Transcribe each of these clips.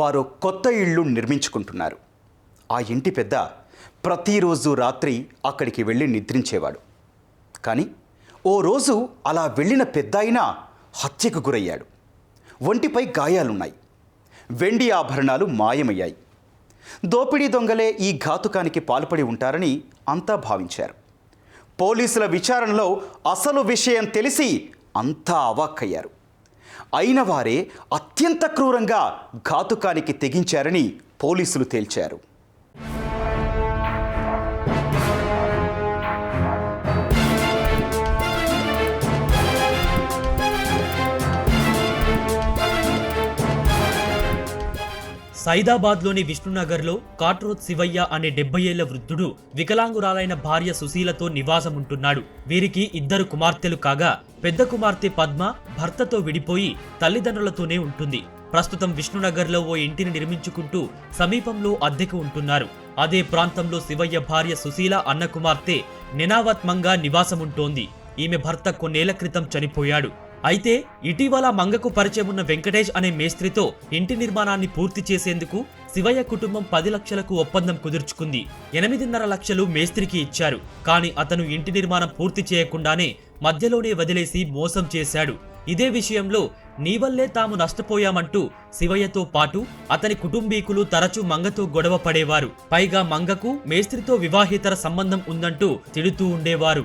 వారు కొత్త ఇళ్ళు నిర్మించుకుంటున్నారు. ఆ ఇంటి పెద్ద ప్రతిరోజు రాత్రి అక్కడికి వెళ్ళి నిద్రించేవాడు. కానీ ఓ రోజు అలా వెళ్ళిన పెద్ద అయినా హత్యకు గురయ్యాడు. ఒంటిపై గాయాలున్నాయి. వెండి ఆభరణాలు మాయమయ్యాయి. దోపిడీ దొంగలే ఈ ఘాతుకానికి పాల్పడి ఉంటారని అంతా భావించారు. పోలీసుల విచారణలో అసలు విషయం తెలిసి అంతా అవాక్కయ్యారు. అయిన వారే అత్యంత క్రూరంగా ఘాతుకానికి తెగించారని పోలీసులు తేల్చారు. సైదాబాద్లోని విష్ణునగర్లో కాట్రోత్ శివయ్య అనే డెబ్బై ఏళ్ళ వృద్ధుడు వికలాంగురాలైన భార్య సుశీలతో నివాసముంటున్నాడు. వీరికి ఇద్దరు కుమార్తెలు కాగా పెద్ద కుమార్తె పద్మ భర్తతో విడిపోయి తల్లిదండ్రులతోనే ఉంటుంది. ప్రస్తుతం విష్ణునగర్లో ఓ ఇంటిని నిర్మించుకుంటూ సమీపంలో అద్దెకు ఉంటున్నారు. అదే ప్రాంతంలో శివయ్య భార్య సుశీల అన్న కుమార్తె నినావత్మంగా నివాసముంటోంది. ఈమె భర్త కొన్నేళ్ళ క్రితం చనిపోయాడు. అయితే ఇటీవల మంగకు పరిచయం ఉన్న వెంకటేష్ అనే మేస్త్రితో ఇంటి నిర్మాణాన్ని పూర్తి చేసేందుకు శివయ్య కుటుంబం పది లక్షలకు ఒప్పందం కుదుర్చుకుంది. ఎనిమిదిన్నర లక్షలు మేస్త్రికి ఇచ్చారు. కానీ అతను ఇంటి నిర్మాణం పూర్తి చేయకుండానే మధ్యలోనే వదిలేసి మోసం చేశాడు. ఇదే విషయంలో నీ వల్లే తాము నష్టపోయామంటూ శివయ్యతో పాటు అతని కుటుంబీకులు తరచూ మంగతో గొడవ పడేవారు. పైగా మంగకు మేస్త్రితో వివాహేతర సంబంధం ఉందంటూ తిడుతూ ఉండేవారు.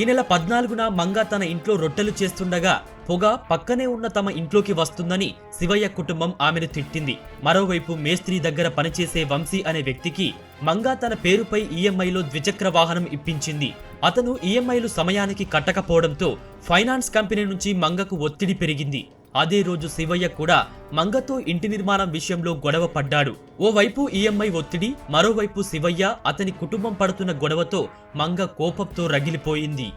ఈ నెల పద్నాలుగున మంగ తన ఇంట్లో రొట్టెలు చేస్తుండగా పొగ పక్కనే ఉన్న తమ ఇంట్లోకి వస్తుందని శివయ్య కుటుంబం ఆమెను తిట్టింది. మరోవైపు మేస్త్రి దగ్గర పనిచేసే వంశీ అనే వ్యక్తికి మంగ తన పేరుపై ఈఎంఐలో ద్విచక్ర వాహనం ఇప్పించింది. అతను ఈఎంఐలు సమయానికి కట్టకపోవడంతో ఫైనాన్స్ కంపెనీ నుంచి మంగకు ఒత్తిడి పెరిగింది. అదే రోజు శివయ్య కూడా మంగతో ఇంటి నిర్మాణం విషయంలో గొడవ పడ్డాడు. ఓవైపు ఈఎంఐ ఒత్తిడి మరోవైపు శివయ్య అతని కుటుంబం పడుతున్న గొడవతో మంగ కోపంతో రగిలిపోయింది.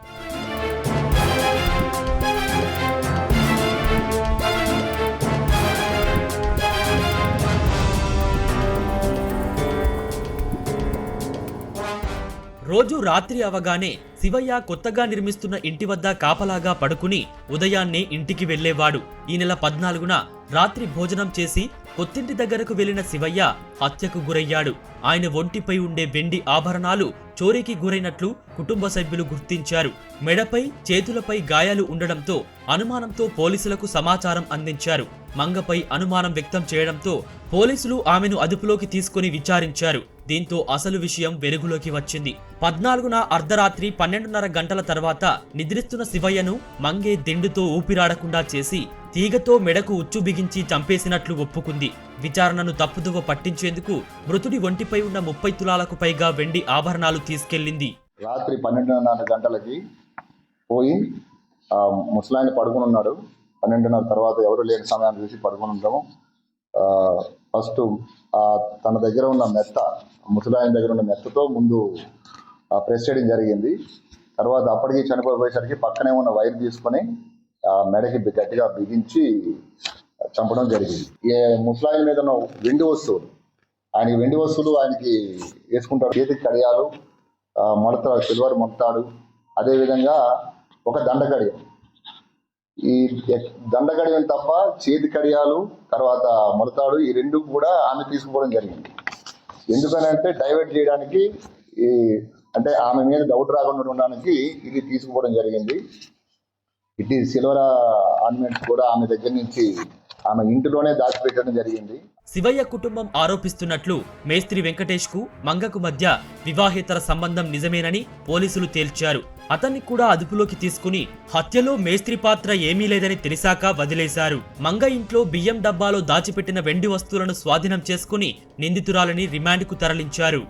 రోజు రాత్రి అవగానే శివయ్య కొత్తగా నిర్మిస్తున్న ఇంటి వద్ద కాపలాగా పడుకుని ఉదయాన్నే ఇంటికి వెళ్ళేవాడు ఈ నెల పద్నాలుగున రాత్రి భోజనం చేసి కొత్తింటి దగ్గరకు వెళ్ళిన శివయ్య హత్యకు గురయ్యాడు. ఆయన ఒంటిపై ఉండే వెండి ఆభరణాలు చోరీకి గురైనట్లు కుటుంబ సభ్యులు గుర్తించారు. మెడపై చేతులపై గాయాలు ఉండడంతో అనుమానంతో పోలీసులకు సమాచారం అందించారు. మంగపై అనుమానం వ్యక్తం చేయడంతో పోలీసులు ఆమెను అదుపులోకి తీసుకుని విచారించారు. దీంతో అసలు విషయం వెలుగులోకి వచ్చింది. పద్నాలుగున అర్ధరాత్రి పన్నెండున్నర గంటల తర్వాత నిద్రిస్తున్న శివయ్యను మంగే దిండుతో ఊపిరాడకుండా చేసి తీగతో మెడకు ఉచ్చు బిగించి చంపేసినట్లు ఒప్పుకుంది. విచారణను తప్పుదువ పట్టించేందుకు మృతుడి ఒంటిపై ఉన్న ముప్పై తులాలకు పైగా వెండి ఆభరణాలు తీసుకెళ్ళింది రాత్రి పన్నెండున్నర గంటలకి పోయి ముసలాయిని ముసలాయన పడుకుని ఉన్నాడు. పన్నెండున్నర తర్వాత ఎవరు లేని సమయాన్ని చూసి పడుకుని ఉంటాము ఫస్ట్ తన దగ్గర ఉన్న మెత్త ముసలాయన దగ్గర ఉన్న మెత్తతో ముందు ప్రెస్ చేయడం జరిగింది. తర్వాత అప్పటికి చనిపోయేసరికి పక్కనే ఉన్న వైర్ తీసుకొని ఆ మెడకి గట్టిగా బిగించి చంపడం జరిగింది. ఏ ముసలాయిల మీద ఉన్న వెండి వస్తువులు ఆయనకి వెండి వస్తువులు ఆయనకి వేసుకుంటాడు. చేతికి కడియాలు ఆ, సిల్వర్ మొలతాడు అదేవిధంగా ఒక దండ కడియం. ఈ ఎక్- దండ కడియం తప్ప చేతి కడియాలు తర్వాత మొలతాడు ఈ రెండు కూడా ఆమె తీసుకుపోవడం జరిగింది. ఎందుకనంటే డైవర్ట్ చేయడానికి ఈ అంటే ఆమె మీద డౌట్ రాకుండా ఉండడానికి ఇది తీసుకుపోవడం జరిగింది. ఇది సిల్వర్ ఆర్నమెంట్స్ కూడా ఆమె దగ్గర నుంచి ఆమె ఇంటిలోనే దాచిపెట్టడం జరిగింది. శివయ్య కుటుంబం ఆరోపిస్తున్నట్లు మేస్త్రి వెంకటేష్కు మంగకు మధ్య వివాహేతర సంబంధం నిజమేనని పోలీసులు తేల్చారు. అతన్ని కూడా అదుపులోకి తీసుకుని హత్యలో మేస్త్రి పాత్ర ఏమీ లేదని తెలిసాక వదిలేశారు. మంగ ఇంట్లో బియ్యం డబ్బాలో దాచిపెట్టిన వెండి వస్తువులను స్వాధీనం చేసుకుని నిందితురాలని రిమాండ్కు తరలించారు.